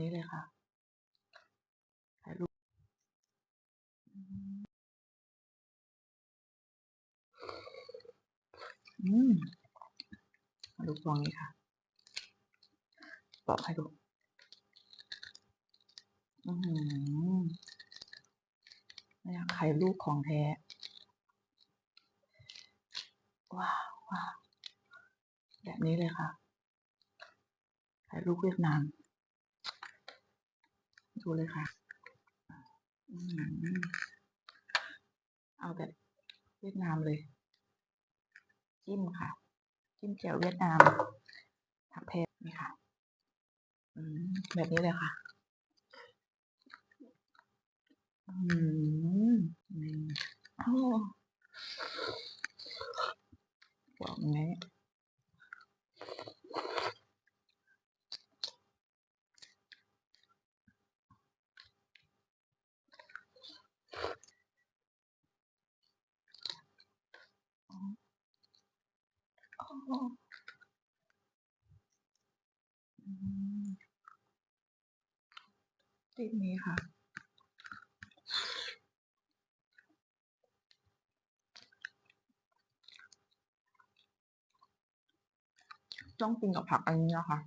นี้เลยค่ะถ่ายรูปอืมอืมมาดูฟองนี้ค่ะปอกให้ดูอือหือเนี่ยไข่ลูกของแท้ ว้าวว้าวแบบนี้เลยค่ะไข่ลูกเวียดนาม ดูเลยค่ะอเอาแบบเวียดนามเลย จิ้มค่ะ จิ้มแจ่วเวียดนามผักแพรนี่ค่ะอืมแบบนี้เลยค่ะอืมนี่โอ้บอกไง ติดนี้ค่ะ ต้องกินกับผักอันนี้นะคะ